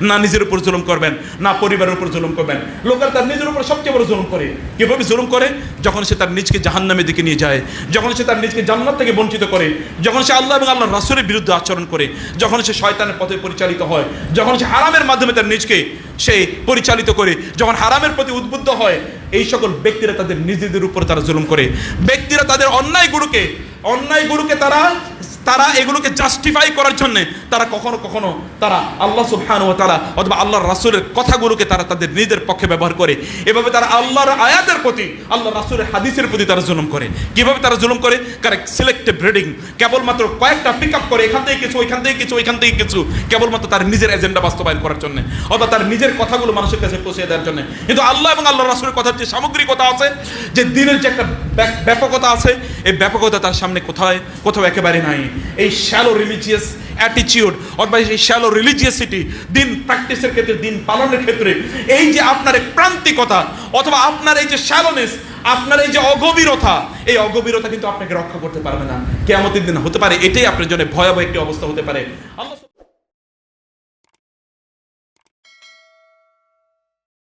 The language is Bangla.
না নিজের উপর জুলুম করবেন, না পরিবারের উপর জুলুম করবেন। লোকের তার নিজের উপর সবচেয়ে বড় জুলুম করে। কীভাবে জুলুম করে? যখন সে তার নিজকে জাহান্নামের দিকে নিয়ে যায়, যখন সে তার নিজকে জান্নাত থেকে বঞ্চিত করে, যখন সে আল্লাহ এবং আল্লাহ রাসুলের বিরুদ্ধে আচরণ করে, যখন সে শয়তানের পথে পরিচালিত হয়, যখন সে হারামের মাধ্যমে তার নিজকে সে পরিচালিত করে, যখন হারামের প্রতি উদ্বুদ্ধ হয়, এই সকল ব্যক্তিরা তাদের নিজেদের উপর তারা জুলুম করে। ব্যক্তিরা তাদের অন্যায় গুরুকে অন্যায় গুরুকে তারা তারা এগুলোকে জাস্টিফাই করার জন্য তারা কখনো কখনো তারা আল্লাহ সুবহানাহু ও তারা অথবা আল্লাহর রাসূলের কথাগুলোকে তারা তাদের নিজের পক্ষে ব্যবহার করে। এভাবে তারা আল্লাহর আয়াতের প্রতি আল্লাহ রাসূলের হাদিসের প্রতি তারা জুলুম করে। কীভাবে তারা জুলুম করে? কারেক্ট সিলেক্টিভ রিডিং কেবলমাত্র কয়েকটা পিক আপ করে, এখান থেকে কিছু, ওইখান থেকে কিছু, ওইখান থেকে কিছু। কেবলমাত্র তার নিজের এজেন্ডা বাস্তবায়ন করার জন্য। অথবা তার নিজের কথাগুলো মানুষের কাছে পৌঁছে দেওয়ার জন্য। কিন্তু আল্লাহ এবং আল্লাহ রাসূলের কথার যে সামগ্রিকতা আছে, যে দিনের যে একটা ব্যাপ- ব্যাপকতা আছে এই ব্যাপকতা তার সামনে কোথায়? কোথাও একেবারে নাই। এই শ্যালো রিলিজিয়াস অ্যাটিচিউড অথবা এই শ্যালো রিলিজিয়াসিটি দিন প্র্যাকটিসের ক্ষেত্রে, দিন পালনের ক্ষেত্রে, এই যে আপনার এই প্রান্তিকতা, অথবা আপনার এই যে শ্যালোনেস আপনার এই যে অগভীরতা, এই অগভীরতা কিন্তু আপনাকে রক্ষা করতে পারবে না। কেমতের দিন হতে পারে, এটাই আপনার জন্য ভয়াবহ একটি অবস্থা হতে পারে।